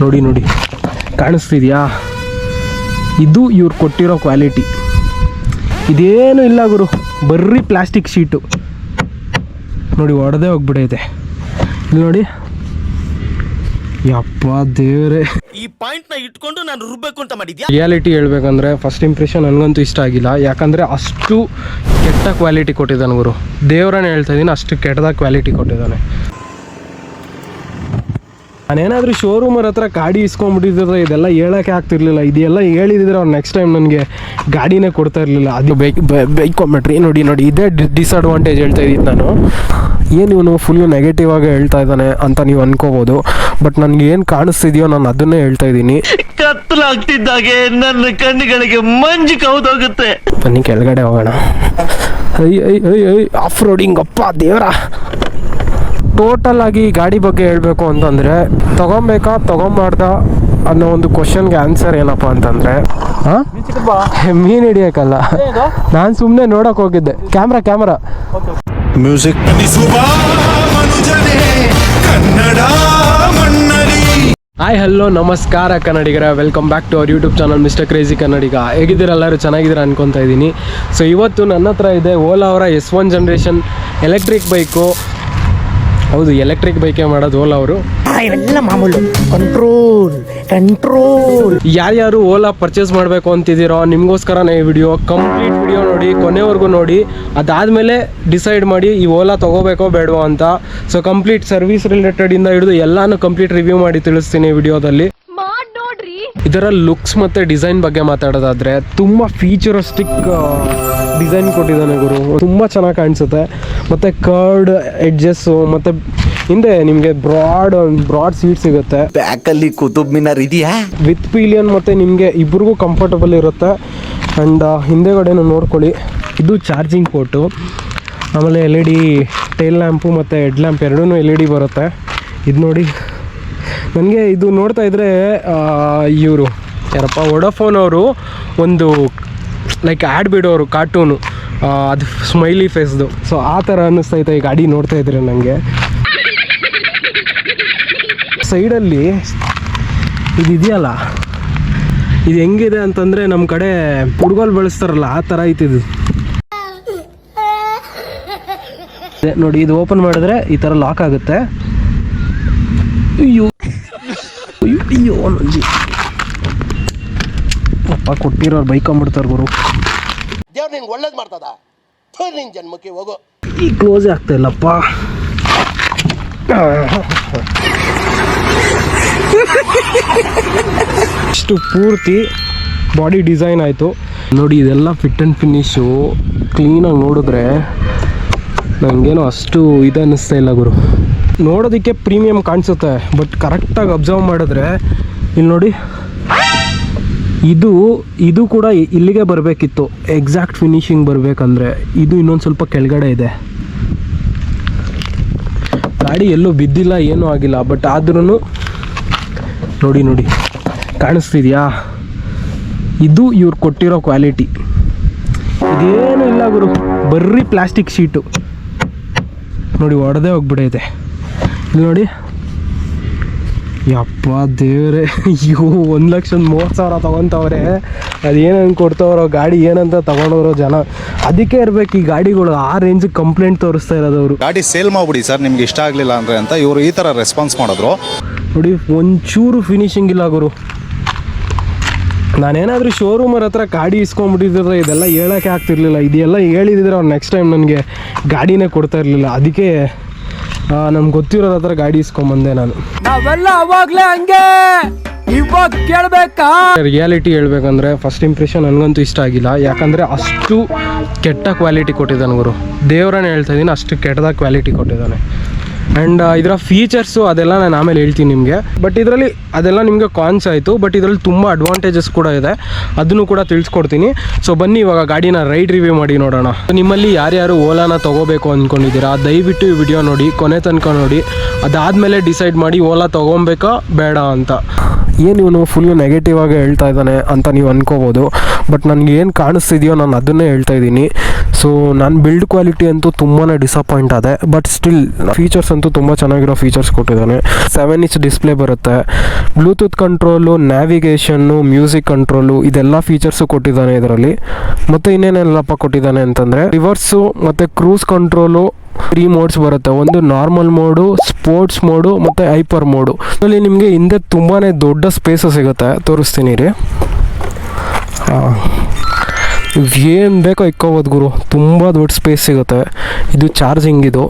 ನೋಡಿ ನೋಡಿ. ಕಾಣಿಸ್ತಿದ್ಯಾ? ಇದು ಇವ್ರು ಕೊಟ್ಟಿರೋ ಕ್ವಾಲಿಟಿ. ಇದೇನು ಇಲ್ಲ ಗುರು. ಬರ್ರಿ ಪ್ಲಾಸ್ಟಿಕ್ ಶೀಟು. ನೋಡಿ ಒಡೆದೇ ಹೋಗ್ಬಿಡೈತೆ. ಇಲ್ಲಿ ನೋಡಿ. ಯಪ್ಪ ದೇವ್ರೆ. ಈ ಪಾಯಿಂಟ್ನ ಇಟ್ಕೊಂಡು ನಾನು ರುಬ್ಬೇಕು ಅಂತ ಮಾಡಿದ್ಯಾ? ರಿಯಾಲಿಟಿ ಹೇಳ್ಬೇಕಂದ್ರೆ ಫಸ್ಟ್ ಇಂಪ್ರೆಷನ್ ನನಗಂತೂ ಇಷ್ಟ ಆಗಿಲ್ಲ. ಯಾಕಂದರೆ ಅಷ್ಟು ಕೆಟ್ಟ ಕ್ವಾಲಿಟಿ ಕೊಟ್ಟಿದ್ದಾನೆ ಗುರು. ದೇವ್ರನ್ನ ಹೇಳ್ತಾ ಇದ್ದೀನಿ ಅಷ್ಟು ಕೆಟ್ಟದ ಕ್ವಾಲಿಟಿ ಕೊಟ್ಟಿದ್ದಾನೆ. ನಾನೇನಾದರೂ ಶೋರೂಮರ್ ಹತ್ರ ಗಾಡಿ ಇಸ್ಕೊಂಡ್ಬಿಟ್ಟಿದ್ರೆ ಇದೆಲ್ಲ ಹೇಳೋಕ್ಕೆ ಆಗ್ತಿರ್ಲಿಲ್ಲ. ಇದೆಲ್ಲ ಹೇಳಿದ್ರೆ ಅವ್ರು ನೆಕ್ಸ್ಟ್ ಟೈಮ್ ನನಗೆ ಗಾಡಿನೇ ಕೊಡ್ತಾ ಇರಲಿಲ್ಲ. ಅದು ಬೈಕ್ ಬೈಕೊಂಬಿಟ್ರಿ ನೋಡಿ ನೋಡಿ ಇದೇ ಡಿಸ್ಅಡ್ವಾಂಟೇಜ್ ಹೇಳ್ತಾ ಇದ್ದೀನಿ ನಾನು. ಏನು ಇವನು ಫುಲ್ಲು ನೆಗೆಟಿವ್ ಆಗಿ ಹೇಳ್ತಾ ಇದ್ದಾನೆ ಅಂತ ನೀವು ಅನ್ಕೋಬೋದು. ಬಟ್ ನನಗೆ ಏನು ಕಾಣಿಸ್ತಿದೆಯೋ ನಾನು ಅದನ್ನೇ ಹೇಳ್ತಾ ಇದ್ದೀನಿ. ಕತ್ತಲಾಗ್ತಿದ್ದಾಗೆ ನನ್ನ ಕಣ್ಣುಗಳಿಗೆ ಮಂಜು ಕೌದೋಗುತ್ತೆ. ಬನ್ನಿ ಕೆಳಗಡೆ ಹೋಗೋಣ. ಐ ಐ ಐ ಐ ಆಫ್ ರೋಡಿಂಗ್ ಅಪ್ಪ ದೇವರ. ಟೋಟಲ್ ಆಗಿ ಗಾಡಿ ಬಗ್ಗೆ ಹೇಳಬೇಕು ಅಂತಂದರೆ ತಗೊಬೇಕಾ ತೊಗೊಂಬಾರ್ದ ಅನ್ನೋ ಒಂದು ಕ್ವಶನ್ಗೆ ಆನ್ಸರ್ ಏನಪ್ಪ ಅಂತಂದರೆ ಹಾಂ? ಮೀನು ಹಿಡಿಯೋಕ್ಕಲ್ಲ. ನಾನು ಸುಮ್ಮನೆ ನೋಡೋಕೆ ಹೋಗಿದ್ದೆ. Camera camera music hi hello ನಮಸ್ಕಾರ ಕನ್ನಡಿಗರ. Welcome back to our YouTube channel mister crazy Kannadiga. ಹೇಗಿದ್ದೀರ ಎಲ್ಲರೂ? ಚೆನ್ನಾಗಿದ್ದೀರಾ ಅನ್ಕೊತಾ ಇದ್ದೀನಿ. ಸೊ ಇವತ್ತು ನನ್ನ ಹತ್ರ ಇದೆ ಓಲಾ ಅವರ S one generation electric bike ಹೌದು ಎಲೆಕ್ಟ್ರಿಕ್ ಬೈಕೆ ಮಾಡೋದು ಓಲಾ ಅವರು. ಇವೆಲ್ಲ ಮಾಮೂಲು. ಕಂಟ್ರೋಲ್ ಕಂಟ್ರೋಲ್ ಯಾರ್ಯಾರು ಓಲಾ ಪರ್ಚೇಸ್ ಮಾಡಬೇಕು ಅಂತಿದ್ದೀರೋ ನಿಮಗೋಸ್ಕರನೇ ಈ ವಿಡಿಯೋ ಕಂಪ್ಲೀಟ್ ವಿಡಿಯೋ ನೋಡಿ ಕೊನೆವರೆಗೂ ನೋಡಿ ಅದಾದಮೇಲೆ ಡಿಸೈಡ್ ಮಾಡಿ ಈ ಓಲಾ ತೊಗೋಬೇಕೋ ಬೇಡವೋ ಅಂತ. ಸೊ ಕಂಪ್ಲೀಟ್ ಸರ್ವಿಸ್ ರಿಲೇಟೆಡಿಂದ ಹಿಡಿದು ಎಲ್ಲಾನು ಕಂಪ್ಲೀಟ್ ರಿವ್ಯೂ ಮಾಡಿ ತಿಳಿಸ್ತೀನಿ ವಿಡಿಯೋದಲ್ಲಿ ಇದರ ಲುಕ್ಸ್ ಮತ್ತು ಡಿಸೈನ್ ಬಗ್ಗೆ ಮಾತಾಡೋದಾದರೆ ತುಂಬ ಫೀಚರಿಸ್ಟಿಕ್ ಡಿಸೈನ್ ಕೊಟ್ಟಿದ್ದಾನೆ ಗುರು. ತುಂಬ ಚೆನ್ನಾಗಿ ಕಾಣಿಸುತ್ತೆ. ಮತ್ತು ಕರ್ಡ್ ಎಡ್ಜಸ್ಸು ಮತ್ತು ಹಿಂದೆ ನಿಮಗೆ ಬ್ರಾಡ್ ಬ್ರಾಡ್ ಸೀಟ್ ಸಿಗುತ್ತೆ. ಬ್ಯಾಕಲ್ಲಿ ಕುತುಬ್ ಮಿನಾರ್ ಇದೆಯಾ? ವಿತ್ ಪಿಲಿಯನ್ ಮತ್ತು ನಿಮಗೆ ಇಬ್ರಿಗೂ ಕಂಫರ್ಟಬಲ್ ಇರುತ್ತೆ. ಆ್ಯಂಡ್ ಹಿಂದೆಗಡೆನೂ ನೋಡ್ಕೊಳ್ಳಿ. ಇದು ಚಾರ್ಜಿಂಗ್ ಪೋರ್ಟು ಆಮೇಲೆ L E D tail lamp ಮತ್ತು ಹೆಡ್ ಲ್ಯಾಂಪ್ ಎರಡೂ ಎಲ್ ಇ ಡಿ ಬರುತ್ತೆ. ಇದು ನೋಡಿ. ನನಗೆ ಇದು ನೋಡ್ತಾ ಇದ್ದರೆ ಇವರು ಯಾರಪ್ಪ ವೊಡಾಫೋನ್ ಅವರು ಒಂದು ಲೈಕ್ ಆ್ಯಡ್ ಬಿಡೋರು ಕಾರ್ಟೂನು ಅದು ಸ್ಮೈಲಿ ಫೇಸ್ದು ಸೊ ಆ ಥರ ಅನ್ನಿಸ್ತೈತೆ. ಈ ಗಾಡಿ ನೋಡ್ತಾ ಇದ್ರೆ ನನಗೆ ಸೈಡಲ್ಲಿ ಇದು ಇದೆಯಲ್ಲ ಇದು ಹೆಂಗಿದೆ ಅಂತಂದರೆ ನಮ್ಮ ಕಡೆ ಹುಡುಗಲ್ ಬಳಸ್ತಾರಲ್ಲ, ಆ ಥರ ಐತಿ ಇದು. ಅದೇ ನೋಡಿ, ಇದು ಓಪನ್ ಮಾಡಿದ್ರೆ ಈ ಥರ ಲಾಕ್ ಆಗುತ್ತೆ. ಅಯ್ಯೋ. ಅಯ್ಯೋ ಅಪ್ಪ ಕೊಟ್ಟಿರೋರು ಬೈಕೊಂಬಿಡ್ತಾರೆ ಗುರು. ದೇವ್ರು ಒಳ್ಳೇದು ಮಾಡ್ತದ? ನಿನ್ ಜನ್ಮಕ್ಕೆ ಹೋಗು. ಈ ಕ್ಲೋಸ್ ಆಗ್ತಾ ಇಲ್ಲಪ್ಪ. ಇಷ್ಟು ಪೂರ್ತಿ ಬಾಡಿ ಡಿಸೈನ್ ಆಯಿತು. ನೋಡಿ, ಇದೆಲ್ಲ ಫಿಟ್ ಆ್ಯಂಡ್ ಫಿನಿಶು ಕ್ಲೀನಾಗಿ ನೋಡಿದ್ರೆ ನನಗೇನೋ ಅಷ್ಟು ಇದು ಅನ್ನಿಸ್ತಾ ಇಲ್ಲ ಗುರು. ನೋಡೋದಕ್ಕೆ ಪ್ರೀಮಿಯಂ ಕಾಣಿಸುತ್ತೆ ಬಟ್ ಕರೆಕ್ಟಾಗಿ ಅಬ್ಸರ್ವ್ ಮಾಡಿದ್ರೆ, ಇಲ್ಲಿ ನೋಡಿ ಇದು ಇದು ಕೂಡ ಇಲ್ಲಿಗೆ ಬರಬೇಕಿತ್ತು. ಎಕ್ಸಾಕ್ಟ್ ಫಿನಿಶಿಂಗ್ ಬರಬೇಕಂದ್ರೆ. ಇದು ಇನ್ನೊಂದು ಸ್ವಲ್ಪ ಕೆಳಗಡೆ ಇದೆ. ಗಾಡಿ ಎಲ್ಲೂ ಬಿದ್ದಿಲ್ಲ, ಏನೂ ಆಗಿಲ್ಲ ಬಟ್ ಆದ್ರೂ ನೋಡಿ ನೋಡಿ. ಕಾಣಿಸ್ತಿದ್ಯಾ? ಇದು ಇವ್ರು ಕೊಟ್ಟಿರೋ ಕ್ವಾಲಿಟಿ ಇದೇನು ಇಲ್ಲ ಗುರು. ಬರ್ರಿ ಪ್ಲಾಸ್ಟಿಕ್ ಶೀಟು ನೋಡಿ, ಒಡೆದೇ ಹೋಗ್ಬಿಡೈತೆ. ಇಲ್ಲಿ ನೋಡಿ. ಯಪ್ಪ ದೇವ್ರೆ ಅಯ್ಯೋ ಒಂದು ಲಕ್ಷದ ಮೂವತ್ತು ಸಾವಿರ ತೊಗೊತವ್ರೆ. ಅದೇನೇನು ಕೊಡ್ತವ್ರೋ ಗಾಡಿ ಏನಂತ ತಗೊಂಡವ್ರೋ ಜನ. ಅದಕ್ಕೆ ಇರ್ಬೇಕು ಈ ಗಾಡಿಗಳು ಆ ರೇಂಜ್ ಕಂಪ್ಲೇಂಟ್ ತೋರಿಸ್ತಾ ಇರೋದು ಅವರು. ಗಾಡಿ ಸೇಲ್ ಮಾಡ್ಬಿಡಿ ಸರ್ ನಿಮ್ಗೆ ಇಷ್ಟ ಆಗಲಿಲ್ಲ ಅಂದ್ರೆ ಅಂತ ಇವರು ಈ ಥರ ರೆಸ್ಪಾನ್ಸ್ ಮಾಡಿದ್ರು. ನೋಡಿ ಒಂಚೂರು ಫಿನಿಶಿಂಗ್ ಇಲ್ಲ ಗುರು. ನಾನೇನಾದರೂ ಶೋರೂಮರ್ ಹತ್ರ ಗಾಡಿ ಇಸ್ಕೊಂಡ್ಬಿಟ್ಟಿದ್ರೆ ಇದೆಲ್ಲ ಹೇಳೋಕ್ಕೆ ಆಗ್ತಿರ್ಲಿಲ್ಲ. ಇದೆಲ್ಲ ಹೇಳಿದ್ರೆ ಅವ್ರು ನೆಕ್ಸ್ಟ್ ಟೈಮ್ ನನಗೆ ಗಾಡಿನೇ ಕೊಡ್ತಾ ಇರಲಿಲ್ಲ. ಅದಕ್ಕೆ ನಮ್ಗೆ ಗೊತ್ತಿರೋ ಹತ್ರ ಗಾಡಿ ಇಸ್ಕೊಂಬಂದೆ ನಾನು. ಅವೆಲ್ಲ ಅವಾಗ್ಲೇ ಹಂಗೆ ಇವಾಗ ಕೇಳ್ಬೇಕಾ? ರಿಯಾಲಿಟಿ ಹೇಳ್ಬೇಕಂದ್ರೆ ಫಸ್ಟ್ ಇಂಪ್ರೆಷನ್ ನನಗಂತೂ ಇಷ್ಟ ಆಗಿಲ್ಲ. ಯಾಕಂದರೆ ಅಷ್ಟು ಕೆಟ್ಟ ಕ್ವಾಲಿಟಿ ಕೊಟ್ಟಿದ್ದಾನೆ ಗುರು. ದೇವ್ರನ್ನ ಹೇಳ್ತಾ ಇದ್ದೀನಿ ಅಷ್ಟು ಕೆಟ್ಟದ ಕ್ವಾಲಿಟಿ ಕೊಟ್ಟಿದ್ದಾನೆ. ಆ್ಯಂಡ್ ಇದರ ಫೀಚರ್ಸು ಅದೆಲ್ಲ ನಾನು ಆಮೇಲೆ ಹೇಳ್ತೀನಿ ನಿಮಗೆ. ಬಟ್ ಇದರಲ್ಲಿ ಅದೆಲ್ಲ ನಿಮಗೆ ಕಾನ್ಸ್ ಆಯಿತು. ಬಟ್ ಇದರಲ್ಲಿ ತುಂಬ ಅಡ್ವಾಂಟೇಜಸ್ ಕೂಡ ಇದೆ. ಅದನ್ನು ಕೂಡ ತಿಳಿಸ್ಕೊಡ್ತೀನಿ. ಸೊ ಬನ್ನಿ ಇವಾಗ ಗಾಡಿನ ರೈಡ್ ರಿವ್ಯೂ ಮಾಡಿ ನೋಡೋಣ. ನಿಮ್ಮಲ್ಲಿ ಯಾರ್ಯಾರು ಓಲಾನ ತೊಗೋಬೇಕು ಅಂದ್ಕೊಂಡಿದ್ದೀರಾ ದಯವಿಟ್ಟು ಈ ವಿಡಿಯೋ ನೋಡಿ, ಕೊನೆ ತನಕ ನೋಡಿ. ಅದಾದಮೇಲೆ ಡಿಸೈಡ್ ಮಾಡಿ ಓಲಾ ತೊಗೊಬೇಕಾ, ಬೇಡ ಅಂತ. ಏನು ಇವನು ಫುಲ್ಲು ನೆಗೆಟಿವ್ ಆಗಿ ಹೇಳ್ತಾ ಇದ್ದಾನೆ ಅಂತ ನೀವು ಅನ್ಕೋಬೋದು. ಬಟ್ ನನಗೆ ಏನು ಕಾಣಿಸ್ತಿದೆಯೋ ನಾನು ಅದನ್ನೇ ಹೇಳ್ತಾ ಇದ್ದೀನಿ. ಸೊ ನಾನು ಬಿಲ್ಡ್ ಕ್ವಾಲಿಟಿ ಅಂತೂ ತುಂಬಾ ಡಿಸಪಾಯಿಂಟ್ ಆದೆ. ಬಟ್ ಸ್ಟಿಲ್ ಫೀಚರ್ಸ್ ಅಂತೂ ತುಂಬ ಚೆನ್ನಾಗಿರೋ ಫೀಚರ್ಸ್ ಕೊಟ್ಟಿದ್ದಾನೆ. ಸೆವೆನ್ ಇಂಚ್ ಡಿಸ್ಪ್ಲೇ ಬರುತ್ತೆ. Bluetooth control navigation music control ಇದೆಲ್ಲ ಫೀಚರ್ಸು ಕೊಟ್ಟಿದ್ದಾನೆ ಇದರಲ್ಲಿ. ಮತ್ತು ಇನ್ನೇನೆಲ್ಲಪ್ಪ ಕೊಟ್ಟಿದ್ದಾನೆ ಅಂತಂದರೆ ರಿವರ್ಸು ಮತ್ತು ಕ್ರೂಸ್ ಕಂಟ್ರೋಲು ತ್ರೀ ಮೋಡ್ಸ್ ಬರುತ್ತೆ. ಒಂದು ನಾರ್ಮಲ್ ಮೋಡು ಸ್ಪೋರ್ಟ್ಸ್ ಮೋಡು ಮತ್ತು ಹೈಪರ್ ಮೋಡು ಅಲ್ಲಿ ನಿಮಗೆ ಹಿಂದೆ ತುಂಬಾ ದೊಡ್ಡ ಸ್ಪೇಸು ಸಿಗುತ್ತೆ. ತೋರಿಸ್ತೀನಿ ರೀ. ಏನು ಬೇಕೋ ಇಕ್ಕೋಬೋದು ಗುರು. ತುಂಬ ದೊಡ್ಡ ಸ್ಪೇಸ್ ಸಿಗುತ್ತೆ. ಇದು ಚಾರ್ಜಿಂಗ್ ಇದು.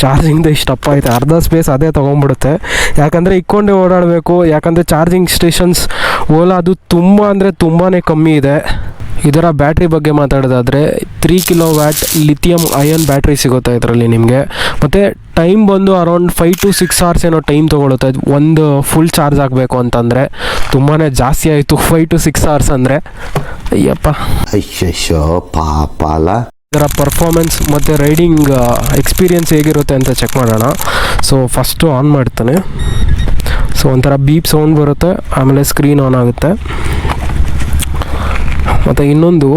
ಚಾರ್ಜಿಂಗ್ದು ಇಷ್ಟಪ್ಪ ಐತೆ ಅರ್ಧ ಸ್ಪೇಸ್ ಅದೇ ತೊಗೊಂಡ್ಬಿಡುತ್ತೆ. ಯಾಕಂದರೆ ಇಕ್ಕೊಂಡೇ ಓಡಾಡಬೇಕು. ಯಾಕಂದರೆ ಚಾರ್ಜಿಂಗ್ ಸ್ಟೇಷನ್ಸ್ ಓಲಾ ಅದು ತುಂಬ ಅಂದರೆ ತುಂಬಾ ಕಮ್ಮಿ ಇದೆ. ಇದರ ಬ್ಯಾಟ್ರಿ ಬಗ್ಗೆ ಮಾತಾಡೋದಾದರೆ three kilowatt lithium ion battery ಸಿಗುತ್ತೆ ಇದರಲ್ಲಿ ನಿಮಗೆ. ಮತ್ತು ಟೈಮ್ ಬಂದು around five to six hours ಏನೋ ಟೈಮ್ ತೊಗೊಳುತ್ತೆ. ಒಂದು ಫುಲ್ ಚಾರ್ಜ್ ಆಗಬೇಕು ಅಂತಂದರೆ ತುಂಬಾ ಜಾಸ್ತಿ ಆಯಿತು. ಫೈವ್ ಟು ಸಿಕ್ಸ್ ಅವರ್ಸ್ ಅಂದರೆ ಅಯ್ಯಪ್ಪ. ಅಯ್ಯಯ್ಯೋ ಪಾಪಾಲ. ಅಲ್ಲ ಇದರ ಪರ್ಫಾರ್ಮೆನ್ಸ್ ಮತ್ತು ರೈಡಿಂಗ್ ಎಕ್ಸ್ಪೀರಿಯನ್ಸ್ ಹೇಗಿರುತ್ತೆ ಅಂತ ಚೆಕ್ ಮಾಡೋಣ. ಸೊ ಫಸ್ಟು ಆನ್ ಮಾಡ್ತಾನೆ. ಸೊ ಒಂಥರ ಬೀಪ್ ಸೌಂಡ್ ಬರುತ್ತೆ. ಆಮೇಲೆ ಸ್ಕ್ರೀನ್ ಆನ್ ಆಗುತ್ತೆ. ಮತ್ತು ಇನ್ನೊಂದು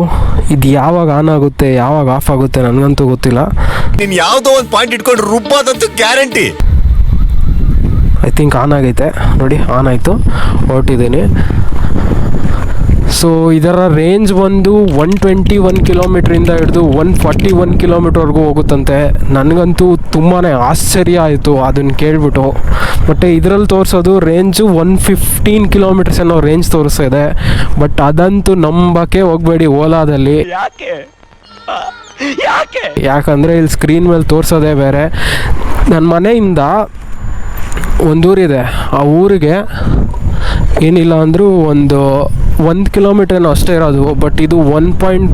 ಇದು ಯಾವಾಗ ಆನ್ ಆಗುತ್ತೆ ಯಾವಾಗ ಆಫ್ ಆಗುತ್ತೆ ನನಗಂತೂ ಗೊತ್ತಿಲ್ಲ. ನೀನು ಯಾವುದೋ ಒಂದು ಪಾಯಿಂಟ್ ಇಟ್ಕೊಂಡು ರುಬ್ಬಾದಂತೂ ಗ್ಯಾರಂಟಿ ಐ ಥಿಂಕ್ ಆನ್ ಆಗೈತೆ. ನೋಡಿ ಆನ್ ಆಯಿತು. ಹೊರಟಿದ್ದೀನಿ. ಸೊ ಇದರ ರೇಂಜ್ ಬಂದು ಒನ್ ಟ್ವೆಂಟಿ ಒನ್ ಕಿಲೋಮೀಟ್ರಿಂದ ಹಿಡಿದು ಒನ್ ಫಾರ್ಟಿ ಒನ್ ಕಿಲೋಮೀಟ್ರ್ವರೆಗೂ ಹೋಗುತ್ತಂತೆ. ನನಗಂತೂ ತುಂಬಾ ಆಶ್ಚರ್ಯ ಆಯಿತು ಅದನ್ನು ಕೇಳಿಬಿಟ್ಟು. ಮತ್ತು ಇದರಲ್ಲಿ ತೋರಿಸೋದು ರೇಂಜು ಒನ್ ಫಿಫ್ಟೀನ್ ಕಿಲೋಮೀಟರ್ಸ್ ಅನ್ನೋ ರೇಂಜ್ ತೋರಿಸ್ತಾ ಇದೆ ಬಟ್ ಅದಂತೂ ನಂಬಕ್ಕೆ ಹೋಗಬೇಡಿ ಓಲಾದಲ್ಲಿ. ಯಾಕೆ? ಯಾಕೆ? ಯಾಕಂದರೆ ಇಲ್ಲಿ ಸ್ಕ್ರೀನ್ ಮೇಲೆ ತೋರಿಸೋದೇ ಬೇರೆ. ನನ್ನ ಮನೆಯಿಂದ ಒಂದೂರಿದೆ. ಆ ಊರಿಗೆ ಏನಿಲ್ಲ ಅಂದರೂ ಒಂದು ಒಂದು ಕಿಲೋಮೀಟ್ರ್ ಏನೋ ಅಷ್ಟೇ ಇರೋದು. ಬಟ್ ಇದು ಒನ್ ಪಾಯಿಂಟ್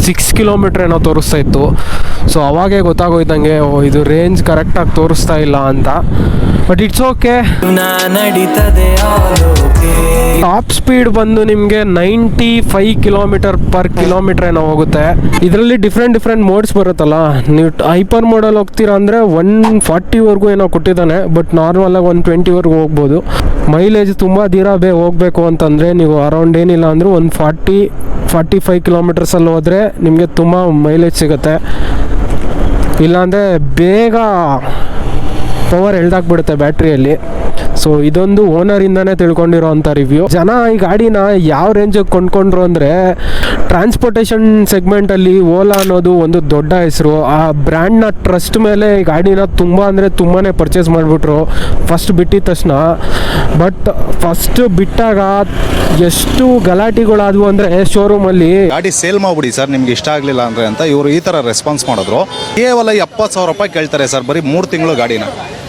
ಸಿಕ್ಸ್ ಕಿಲೋಮೀಟ್ರ್ ಏನೋ ತೋರಿಸ್ತಾ ಇತ್ತು. ಸೊ ಅವಾಗೇ ಗೊತ್ತಾಗೋಯ್ತಂಗೆ, ಓ, ಇದು ರೇಂಜ್ ಕರೆಕ್ಟಾಗಿ ತೋರಿಸ್ತಾ ಇಲ್ಲ ಅಂತ. But it's okay top speed ಬಂದು ನಿಮಗೆ ninety five kilometre per kilometre ಏನೋ ಹೋಗುತ್ತೆ. ಇದರಲ್ಲಿ ಡಿಫ್ರೆಂಟ್ ಡಿಫ್ರೆಂಟ್ ಮೋಡ್ಸ್ ಬರುತ್ತಲ್ಲ. ನೀವು ಹೈಪರ್ ಮೋಡಲ್ಲಿ ಹೋಗ್ತೀರಾ ಅಂದರೆ ಒನ್ ಫಾರ್ಟಿವರೆಗೂ ಏನೋ ಕೊಟ್ಟಿದ್ದಾನೆ ಬಟ್ ನಾರ್ಮಲಾಗಿ ಒನ್ ಟ್ವೆಂಟಿವರೆಗೂ ಹೋಗ್ಬೋದು. ಮೈಲೇಜ್ ತುಂಬ ದೀರ ಬೇ ಹೋಗಬೇಕು ಅಂತಂದರೆ ನೀವು ಅರೌಂಡ್ ಏನಿಲ್ಲ ಅಂದರೂ ಒಂದು ಫಾರ್ಟಿ ಫಾರ್ಟಿ ಫೈವ್ ಕಿಲೋಮೀಟರ್ಸಲ್ಲಿ ಹೋದರೆ ನಿಮಗೆ ತುಂಬ ಮೈಲೇಜ್ ಸಿಗುತ್ತೆ. ಇಲ್ಲಾಂದರೆ ಬೇಗ ಪವರ್ ಎಳ್ದಾಕ್ಬಿಡುತ್ತೆ ಬ್ಯಾಟ್ರಿಯಲ್ಲಿ ಸೊ ಇದೊಂದು ಓನರ್ ತಿಳ್ಕೊಂಡಿರೋ ತಿಳ್ಕೊಂಡಿರೋಂಥ ರಿವ್ಯೂ ಜನ ಈ ಗಾಡಿನ ಯಾವ ರೇಂಜಿಗೆ ಕೊಂಡ್ಕೊಂಡ್ರು ಅಂದರೆ ಟ್ರಾನ್ಸ್ಪೋರ್ಟೇಷನ್ ಸೆಗ್ಮೆಂಟಲ್ಲಿ ಓಲಾ ಅನ್ನೋದು ಒಂದು ದೊಡ್ಡ ಹೆಸರು. ಆ ಬ್ರ್ಯಾಂಡ್ನ ಟ್ರಸ್ಟ್ ಮೇಲೆ ಈ ಗಾಡಿನ ತುಂಬ ಅಂದರೆ ತುಂಬಾ ಪರ್ಚೇಸ್ ಮಾಡಿಬಿಟ್ರು. ಫಸ್ಟ್ ಬಿಟ್ಟಿದ ತಕ್ಷಣ. ಬಟ್ ಫಸ್ಟ್ ಬಿಟ್ಟಾಗ ಎಷ್ಟು ಗಲಾಟೆಗಳಾದವು ಅಂದರೆ ಶೋರೂಮಲ್ಲಿ ಗಾಡಿ ಸೇಲ್ ಮಾಡ್ಬಿಡಿ ಸರ್, ನಿಮ್ಗೆ ಇಷ್ಟ ಆಗಲಿಲ್ಲ ಅಂದ್ರೆ ಅಂತ ಇವರು ಈ ಥರ ರೆಸ್ಪಾನ್ಸ್ ಮಾಡಿದ್ರು. ಕೇವಲ ಎಪ್ಪತ್ತು ಸಾವಿರ ರೂಪಾಯಿ ಕೇಳ್ತಾರೆ ಸರ್, ಬರೀ ಮೂರು ತಿಂಗಳು ಗಾಡಿನ.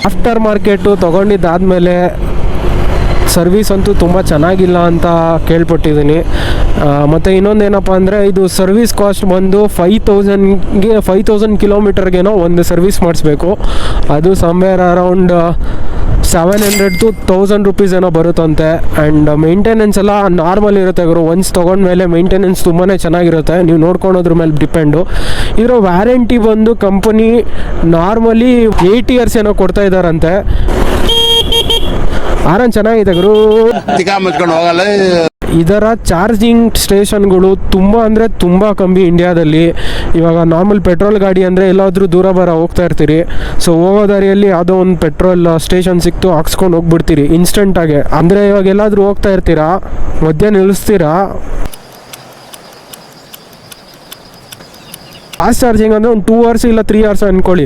ಆಫ್ಟರ್ ಮಾರ್ಕೆಟು ತೊಗೊಂಡಿದ್ದಾದಮೇಲೆ ಸರ್ವಿಸ್ ಅಂತೂ ತುಂಬ ಚೆನ್ನಾಗಿಲ್ಲ ಅಂತ ಕೇಳ್ಪಟ್ಟಿದ್ದೀನಿ. ಮತ್ತು ಇನ್ನೊಂದು ಏನಪ್ಪ ಅಂದರೆ ಇದು ಸರ್ವಿಸ್ ಕಾಸ್ಟ್ ಬಂದು ಫೈವ್ ತೌಸಂಡ್ಗೆ ಫೈವ್ ತೌಸಂಡ್ ಕಿಲೋಮೀಟರ್ಗೇನೋ ಒಂದು ಸರ್ವಿಸ್ ಮಾಡಿಸ್ಬೇಕು. ಅದು somewhere around seven hundred to thousand rupees ಏನೋ ಬರುತ್ತಂತೆ. ಆ್ಯಂಡ್ ಮೇಂಟೆನೆನ್ಸ್ ಎಲ್ಲ ನಾರ್ಮಲ್ ಇರುತ್ತೆ ಗುರು. ಒನ್ಸ್ ತೊಗೊಂಡ್ಮೇಲೆ ಮೇಂಟೆನೆನ್ಸ್ ತುಂಬಾ ಚೆನ್ನಾಗಿರುತ್ತೆ. ನೀವು ನೋಡ್ಕೊಳೋದ್ರ ಮೇಲೆ ಡಿಪೆಂಡು ಇದರ ವ್ಯಾರಂಟಿ ಬಂದು ಕಂಪನಿ ನಾರ್ಮಲಿ ಏಯ್ಟ್ ಇಯರ್ಸ್ ಏನೋ ಕೊಡ್ತಾ ಇದ್ದಾರಂತೆ ಆರಾಮ್ ಚೆನ್ನಾಗಿದೆ ಗುರು. ಇದರ ಚಾರ್ಜಿಂಗ್ ಸ್ಟೇಷನ್ಗಳು ತುಂಬ ಅಂದರೆ ತುಂಬ ಕಮ್ಮಿ ಇಂಡಿಯಾದಲ್ಲಿ. ಇವಾಗ ನಾರ್ಮಲ್ ಪೆಟ್ರೋಲ್ ಗಾಡಿ ಅಂದರೆ ಎಲ್ಲಾದರೂ ದೂರ ಬರ ಹೋಗ್ತಾ ಇರ್ತೀರಿ. ಸೊ ಹೋಗೋ ದಾರಿಯಲ್ಲಿ ಯಾವುದೋ ಒಂದು ಪೆಟ್ರೋಲ್ ಸ್ಟೇಷನ್ ಸಿಕ್ತು ಹಾಕ್ಸ್ಕೊಂಡು ಹೋಗ್ಬಿಡ್ತೀರಿ ಇನ್ಸ್ಟೆಂಟಾಗೆ ಅಂದರೆ ಇವಾಗ ಎಲ್ಲಾದರೂ ಹೋಗ್ತಾ ಇರ್ತೀರಾ? ಮಧ್ಯ ನಿಲ್ಲಿಸ್ತೀರಾ ಫಾಸ್ಟ್ ಚಾರ್ಜಿಂಗ್ ಅಂದರೆ ಒಂದು ಟೂ ಅವರ್ಸ್ ಇಲ್ಲ ತ್ರೀ ಅವರ್ಸ್ ಅಂದ್ಕೊಳ್ಳಿ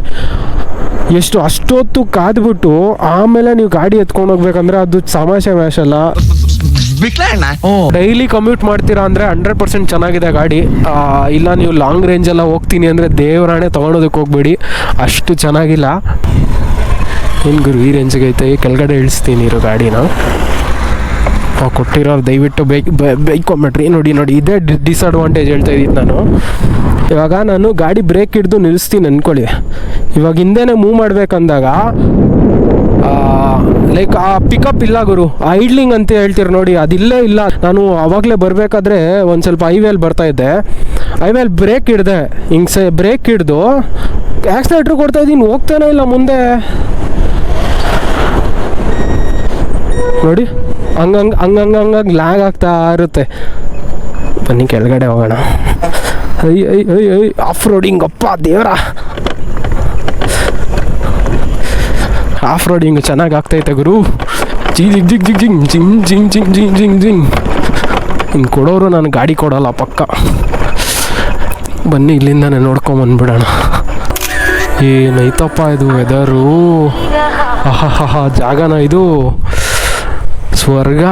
ಎಷ್ಟು ಅಷ್ಟೊತ್ತು ಕಾದ್ಬಿಟ್ಟು ಆಮೇಲೆ ನೀವು ಗಾಡಿ ಎತ್ಕೊಂಡು ಹೋಗ್ಬೇಕಂದ್ರೆ ಅದು ಸಮಾಸೆ ಮ್ಯಾಶ್ ಅಲ್ಲ ಡೈಲಿ ಕಮ್ಯೂಟ್ ಮಾಡ್ತೀರಾ ಅಂದ್ರೆ ಹಂಡ್ರೆಡ್ ಪರ್ಸೆಂಟ್ ಚೆನ್ನಾಗಿದೆ ಗಾಡಿ. ಇಲ್ಲ ನೀವು ಲಾಂಗ್ ರೇಂಜ್ ಎಲ್ಲ ಹೋಗ್ತೀನಿ ಅಂದ್ರೆ ದೇವರಾಣೆ ತಗೊಳೋದಕ್ಕೆ ಹೋಗ್ಬೇಡಿ. ಅಷ್ಟು ಚೆನ್ನಾಗಿಲ್ಲ. ಏನು ಗುರು ಈ ರೇಂಜ್ಗೆ ಐತೆ. ಕೆಳಗಡೆ ಇಳಿಸ್ತೀನಿ ಇರೋ ಗಾಡಿನ. ಆ, ಕೊಟ್ಟಿರೋ ದಯವಿಟ್ಟು ಬೈಕ್ ಬೈಕೊಂಬಿಟ್ರಿ ನೋಡಿ ನೋಡಿ ಇದೇ ಡಿಸ್ಅಡ್ವಾಂಟೇಜ್ ಹೇಳ್ತಾ ಇದ್ದೀನಿ ನಾನು. ಇವಾಗ ನಾನು ಗಾಡಿ ಬ್ರೇಕ್ ಹಿಡಿದು ನಿಲ್ಲಿಸ್ತೀನಿ ಅಂದ್ಕೊಳ್ಳಿ ಇವಾಗ ಹಿಂದೆನೇ ಮೂವ್ ಮಾಡ್ಬೇಕಂದಾಗ ಲೈಕ್ ಆ ಪಿಕಪ್ ಇಲ್ಲ ಗುರು. ಐಡ್ಲಿಂಗ್ ಅಂತ ಹೇಳ್ತೀರಿ ನೋಡಿ, ಅದಿಲ್ಲೇ ಇಲ್ಲ. ನಾನು ಅವಾಗಲೇ ಬರಬೇಕಾದ್ರೆ ಒಂದು ಸ್ವಲ್ಪ ಹೈವೇಲಿ ಬರ್ತಾ ಇದ್ದೆ. ಹೈವೇಲಿ ಬ್ರೇಕ್ ಹಿಡ್ದೆ. ಹಿಂಗೆ ಸೆ ಬ್ರೇಕ್ ಹಿಡ್ದು ಆಕ್ಸಿಲೇಟ್ರ್ ಕೊಡ್ತಾ ಇದ್ದೀನಿ, ಹೋಗ್ತಾನೆ ಇಲ್ಲ ಮುಂದೆ. ನೋಡಿ ಹಂಗಂಗೆ ಹಂಗಂಗೆ ಹಂಗಂಗೆ ಲ್ಯಾಗ್ ಆಗ್ತಾ ಇರುತ್ತೆ. ಬನ್ನಿ ಕೆಳಗಡೆ ಹೋಗೋಣ. ಐ ಐ ಐ ಆಫ್ ರೋಡಿಂಗ್ ಅಪ್ಪ ದೇವರ. ಆಫ್ ರೋಡಿಂಗ್ ಚೆನ್ನಾಗಿ ಆಗ್ತೈತೆ ಗುರು ಜಿಗ್ ಜಿಗ್ ಜಿಗ್ ಜಿಗ್ ಜಿಂಗ್ ಜಿಂಗ್ ಜಿಂಗ್ ಜಿಂಗ್ ಜಿಂಗ್ ಜಿಂಗ್ ಜಿಂಗ್ ಇನ್ನು ಕೊಡೋರು ನಾನು ಗಾಡಿ ಕೊಡಲ್ಲ ಪಕ್ಕ ಬನ್ನಿ ಇಲ್ಲಿಂದಾನೆ ನೋಡ್ಕೊಂಬಂದ್ಬಿಡೋಣ ಏನೈತಪ್ಪ ಇದು ವೆದರು ಆಹಾ ಜಾಗನ ಇದು ಸ್ವರ್ಗ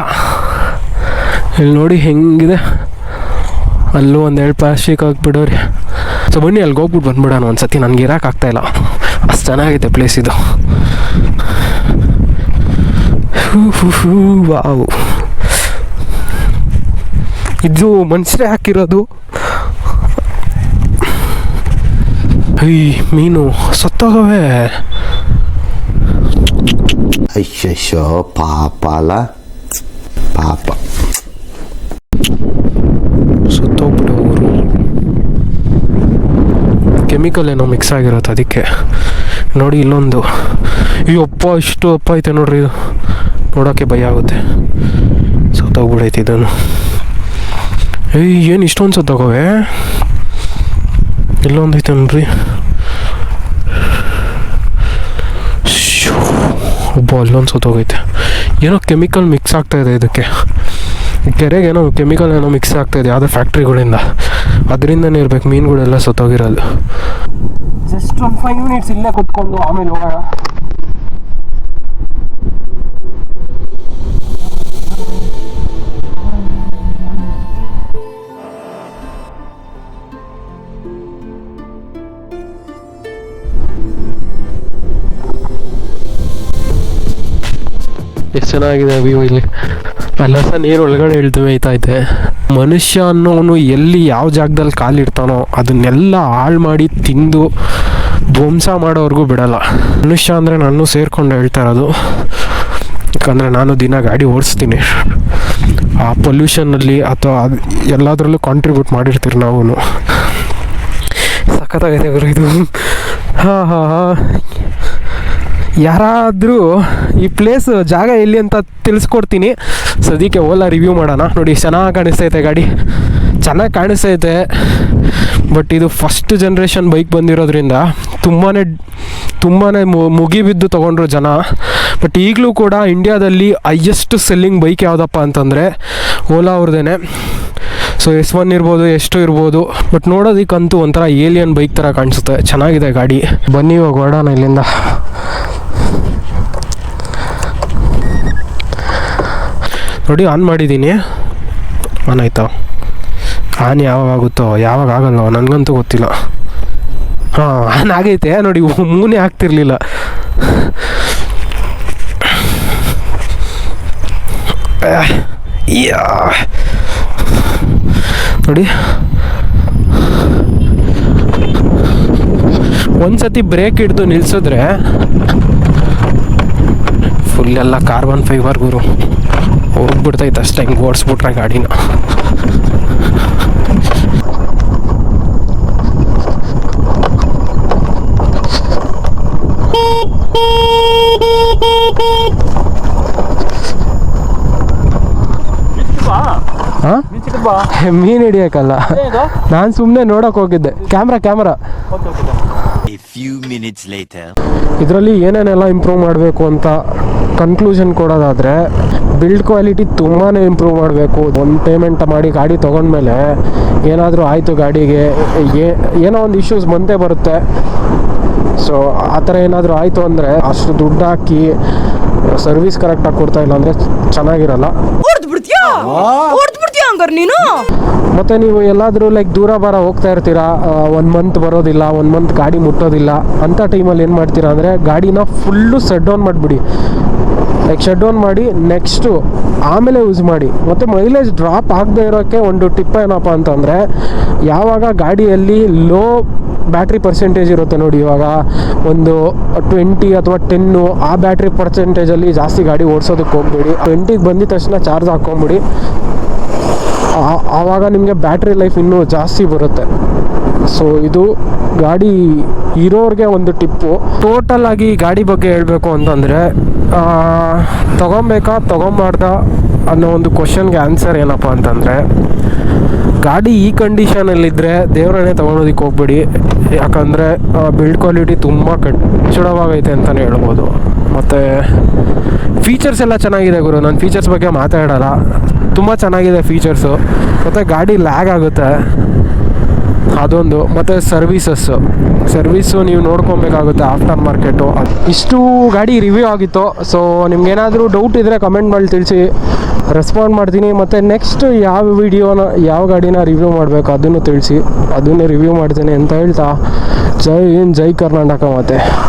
ಇಲ್ಲಿ ನೋಡಿ ಹೆಂಗಿದೆ ಅಲ್ಲೂ ಒಂದು ಎರಡು ಪ್ಲಾಸ್ಟಿಕ್ ಹಾಕ್ಬಿಡೋರಿ ಸೊ ಬನ್ನಿ ಅಲ್ಲಿಗೆ ಹೋಗ್ಬಿಟ್ಟು ಬಂದ್ಬಿಡೋಣ ಒಂದ್ಸತಿ ನನಗೆ ಇರೋಕ್ಕಾಗ್ತಾಯಿಲ್ಲ ಅಷ್ಟು ಚೆನ್ನಾಗೈತೆ ಪ್ಲೇಸ್ ಇದು ಹೂ ಹೂ ಹೂ ವಾವ್. ಇದು ಮನುಷ್ಯರೇ ಹಾಕಿರೋದು? ಈ ಮೀನು ಸತ್ತೋಗವೆ. ಅಯ್ಯೋ ಪಾಪ ಅಲ್ಲ ಪಾಪ. ಸುತ್ತೋಗ್ಬಿಡು ಊರು ಕೆಮಿಕಲ್ ಏನೋ ಮಿಕ್ಸ್ ಆಗಿರುತ್ತೆ ಅದಕ್ಕೆ. ನೋಡಿ ಇಲ್ಲೊಂದು. ಈ ಅಪ್ಪ ಇಷ್ಟು ಅಪ್ಪ ಐತೆ ನೋಡ್ರಿ ಇದು. ನೋಡೋಕ್ಕೆ ಭಯ ಆಗುತ್ತೆ. ಸತ್ತೋಗ್ಬಿಡೈತೆ ಇದನ್ನು. ಏಯ್, ಏನು ಇಷ್ಟೊಂದು ಸತ್ತೋಗವೆ? ಇಲ್ಲೊಂದು ಐತೆ ನೋಡ್ರಿ ಶ್ಯೂ. ಒಬ್ಬ ಅಲ್ಲೊಂದು ಸತ್ತೋಗೈತೆ. ಏನೋ ಕೆಮಿಕಲ್ ಮಿಕ್ಸ್ ಆಗ್ತಾ ಇದೆ ಇದಕ್ಕೆ. ಕೆರೆಗೆ ಏನೋ ಕೆಮಿಕಲ್ ಏನೋ ಮಿಕ್ಸ್ ಆಗ್ತಾ ಇದೆ, ಯಾವುದೋ ಫ್ಯಾಕ್ಟ್ರಿಗಳಿಂದ. ಅದರಿಂದನೇ ಇರ್ಬೇಕು, ಮೀನುಗಳೆಲ್ಲ ಸತ್ತೋಗಿರೋದು. ಜಸ್ಟ್ ಒಂದು ಫೈವ್ ಮಿನಿಟ್ಸ್ ಇಲ್ಲೇ ಕುತ್ಕೊಂಡು ಆಮೇಲೆ ಹೋಗೋಣ. ಎಷ್ಟು ಚೆನ್ನಾಗಿದೆ ವ್ಯೂ ಇಲ್ಲಿ. ಅಲ್ಲ ನೀರು ಒಳಗಡೆ ಐತೆ ಮನುಷ್ಯ ಅನ್ನೋನು ಎಲ್ಲಿ ಯಾವ ಜಾಗದಲ್ಲಿ ಕಾಲಿಡ್ತಾನೋ ಅದನ್ನೆಲ್ಲ ಹಾಳು ಮಾಡಿ ತಿಂದು ಧ್ವಂಸ ಮಾಡೋವರೆಗೂ ಬಿಡಲ್ಲ. ಮನುಷ್ಯ ಅಂದರೆ ನಾನು ಸೇರಿಕೊಂಡು ಹೇಳ್ತಾ ಇರೋದು. ಯಾಕಂದರೆ ನಾನು ದಿನ ಗಾಡಿ ಓಡಿಸ್ತೀನಿ. ಆ ಪೊಲ್ಯೂಷನಲ್ಲಿ ಅಥವಾ ಅದು ಎಲ್ಲದರಲ್ಲೂ ಕಾಂಟ್ರಿಬ್ಯೂಟ್ ಮಾಡಿರ್ತೀರಿ ನಾವು ಸಖತ್ತಾಗೈತೆ ಗುರು ಇದು. ಹಾಂ ಹಾಂ ಹಾಂ. ಯಾರಾದರೂ ಈ ಪ್ಲೇಸ್ ಜಾಗ ಎಲ್ಲಿ ಅಂತ ತಿಳಿಸ್ಕೊಡ್ತೀನಿ. ಸದ್ಯಕ್ಕೆ ಓಲಾ ರಿವ್ಯೂ ಮಾಡೋಣ. ನೋಡಿ, ಚೆನ್ನಾಗಿ ಕಾಣಿಸ್ತೈತೆ ಗಾಡಿ. ಚೆನ್ನಾಗಿ ಕಾಣಿಸ್ತೈತೆ. ಬಟ್ ಇದು ಫಸ್ಟ್ ಜನ್ರೇಷನ್ ಬೈಕ್ ಬಂದಿರೋದ್ರಿಂದ ತುಂಬಾ ತುಂಬಾ ಮುಗಿಬಿದ್ದು ತೊಗೊಂಡ್ರು ಜನ. ಬಟ್ ಈಗಲೂ ಕೂಡ ಇಂಡಿಯಾದಲ್ಲಿ ಹೈಯೆಸ್ಟ್ ಸೆಲ್ಲಿಂಗ್ ಬೈಕ್ ಯಾವುದಪ್ಪ ಅಂತಂದರೆ ಓಲಾ ಅವ್ರದೇ ಸೊ ಎಸ್ ಒನ್ ಇರ್ಬೋದು ಎಷ್ಟು ಇರ್ಬೋದು. ಬಟ್ ನೋಡೋದಕ್ಕಂತೂ ಒಂಥರ ಏಲಿಯನ್ ಬೈಕ್ ಥರ ಕಾಣಿಸುತ್ತೆ. ಚೆನ್ನಾಗಿದೆ ಗಾಡಿ. ಬನ್ನಿ, ಇವಾಗ ಹೊರಡೋಣ ಇಲ್ಲಿಂದ. ನೋಡಿ ಆನ್ ಮಾಡಿದ್ದೀನಿ. ಆನ್ ಆಯ್ತಾ? ಆನ್ ಯಾವಾಗ ಆಗುತ್ತೋ ಯಾವಾಗ ಆಗಲ್ಲ ನನಗಂತೂ ಗೊತ್ತಿಲ್ಲ. ಹಾಂ ಆನ್ ಆಗೈತೆ. ನೋಡಿ, ಮೂನೇ ಆಗ್ತಿರ್ಲಿಲ್ಲ. ಯಾ. ನೋಡಿ. ಒಂದ್ಸತಿ ಬ್ರೇಕ್ ಹಿಡ್ದು ನಿಲ್ಸಿದ್ರೆ ಫುಲ್ ಎಲ್ಲ ಕಾರ್ಬನ್ ಫೈಬರ್ ಗುರು. ಹೋಗ್ಬಿಡ್ತೈತೆ ಅಷ್ಟೇ ಹಿಂಗೆ ಓಡಿಸ್ಬಿಟ್ರೆ ಗಾಡಿನ. ಮೀನ್ ಮೀನು ಹಿಡಿಯೋಕ್ಕಲ್ಲ. ನಾನು ಸುಮ್ಮನೆ ನೋಡೋಕೆ ಹೋಗಿದ್ದೆ. Camera camera. ಇದರಲ್ಲಿ ಏನೇನೆಲ್ಲ ಇಂಪ್ರೂವ್ ಮಾಡಬೇಕು ಅಂತ ಕನ್ಕ್ಲೂಷನ್ ಕೊಡೋದಾದರೆ ಬಿಲ್ಡ್ ಕ್ವಾಲಿಟಿ ತುಂಬಾ ಇಂಪ್ರೂವ್ ಮಾಡಬೇಕು. ಒಂದು ಪೇಮೆಂಟ್ ಮಾಡಿ ಗಾಡಿ ತೊಗೊಂಡ್ಮೇಲೆ ಏನಾದರೂ ಆಯಿತು ಗಾಡಿಗೆ ಏನೋ ಒಂದು ಇಶ್ಯೂಸ್ ಬಂದೇ ಬರುತ್ತೆ. ಸೊ ಆ ಥರ ಏನಾದರೂ ಆಯಿತು ಅಂದರೆ ಅಷ್ಟು ದುಡ್ಡು ಹಾಕಿ ಸರ್ವಿಸ್ ಕರೆಕ್ಟಾಗಿ ಕೊಡ್ತಾ ಇಲ್ಲ ಅಂದರೆ ಚೆನ್ನಾಗಿರಲ್ಲ. ನೀನು? ಮತ್ತೆ ನೀವು ಎಲ್ಲಾದರೂ ಲೈಕ್ ದೂರ ಬರ ಹೋಗ್ತಾ ಇರ್ತೀರಾ? ಒನ್ ಮಂತ್ ಬರೋದಿಲ್ಲ ಒನ್ ಮಂತ್ ಗಾಡಿ ಮುಟ್ಟೋದಿಲ್ಲ. ಅಂಥ ಟೈಮಲ್ಲಿ ಏನು ಮಾಡ್ತೀರಾ ಅಂದರೆ ಗಾಡಿನ ಫುಲ್ಲು ಸೆಟ್ ಡೌನ್ ಮಾಡಿಬಿಡಿ. ಲೈಕ್ ಶಟ್ ಡೌನ್ ಮಾಡಿ ನೆಕ್ಸ್ಟು ಆಮೇಲೆ ಯೂಸ್ ಮಾಡಿ. ಮತ್ತು ಮೈಲೇಜ್ ಡ್ರಾಪ್ ಆಗದೆ ಇರೋಕ್ಕೆ ಒಂದು ಟಿಪ್ ಏನಪ್ಪ ಅಂತಂದರೆ ಯಾವಾಗ ಗಾಡಿಯಲ್ಲಿ ಲೋ ಬ್ಯಾಟ್ರಿ ಪರ್ಸೆಂಟೇಜ್ ಇರುತ್ತೆ ನೋಡಿ ಇವಾಗ. ಒಂದು ಟ್ವೆಂಟಿ ಅಥವಾ ಟೆನ್ನು ಆ ಬ್ಯಾಟ್ರಿ ಪರ್ಸೆಂಟೇಜಲ್ಲಿ ಜಾಸ್ತಿ ಗಾಡಿ ಓಡಿಸೋದಕ್ಕೆ ಹೋಗ್ಬೇಡಿ. ಟ್ವೆಂಟಿಗೆ ಬಂದಿದ ತಕ್ಷಣ ಚಾರ್ಜ್ ಹಾಕ್ಕೊಂಬಿಡಿ. ಆವಾಗ ನಿಮಗೆ ಬ್ಯಾಟ್ರಿ ಲೈಫ್ ಇನ್ನೂ ಜಾಸ್ತಿ ಬರುತ್ತೆ. ಸೊ ಇದು ಗಾಡಿ ಇರೋರಿಗೆ ಒಂದು ಟಿಪ್ಪು. ಟೋಟಲ್ ಆಗಿ ಗಾಡಿ ಬಗ್ಗೆ ಹೇಳಬೇಕು ಅಂತಂದರೆ ತೊಗೊಬೇಕಾ, ತೊಗೊಂಬಾರ್ದ ಅನ್ನೋ ಒಂದು ಕ್ವಶನ್ಗೆ ಆನ್ಸರ್ ಏನಪ್ಪ ಅಂತಂದರೆ ಗಾಡಿ ಈ ಕಂಡೀಷನಲ್ಲಿದ್ದರೆ ದೇವರನ್ನೇ ತೊಗೊಳೋದಕ್ಕೆ ಹೋಗ್ಬೇಡಿ. ಯಾಕಂದರೆ ಬಿಲ್ಡ್ ಕ್ವಾಲಿಟಿ ತುಂಬ ಕಚ್ಚಡವಾಗೈತೆ ಅಂತಲೇ ಹೇಳ್ಬೋದು. ಮತ್ತು ಫೀಚರ್ಸ್ ಎಲ್ಲ ಚೆನ್ನಾಗಿದೆ ಗುರು. ನಾನು ಫೀಚರ್ಸ್ ಬಗ್ಗೆ ಮಾತಾಡೋಲ್ಲ. ತುಂಬ ಚೆನ್ನಾಗಿದೆ ಫೀಚರ್ಸು ಮತ್ತು ಗಾಡಿ ಲ್ಯಾಗ್ ಆಗುತ್ತೆ. ಅದೊಂದು. ಮತ್ತು ಸರ್ವೀಸಸ್ಸು ಸರ್ವೀಸು ನೀವು ನೋಡ್ಕೊಬೇಕಾಗುತ್ತೆ ಆಫ್ಟರ್ ಮಾರ್ಕೆಟು ಇಷ್ಟು ಗಾಡಿ ರಿವ್ಯೂ ಆಗಿತ್ತು. ಸೊ ನಿಮ್ಗೇನಾದರೂ ಡೌಟ್ ಇದ್ದರೆ ಕಮೆಂಟ್ ಮಾಡಿ ತಿಳಿಸಿ. ರೆಸ್ಪಾಂಡ್ ಮಾಡ್ತೀನಿ. ಮತ್ತು ನೆಕ್ಸ್ಟ್ ಯಾವ ವಿಡಿಯೋನ ಯಾವ ಗಾಡಿನ ರಿವ್ಯೂ ಮಾಡಬೇಕು ಅದನ್ನು ತಿಳಿಸಿ, ಅದನ್ನೇ ರಿವ್ಯೂ ಮಾಡ್ತೀನಿ ಅಂತ ಹೇಳ್ತಾ, ಜೈ ಹಿಂದ್, ಜೈ ಕರ್ನಾಟಕ ಮತ್ತೆ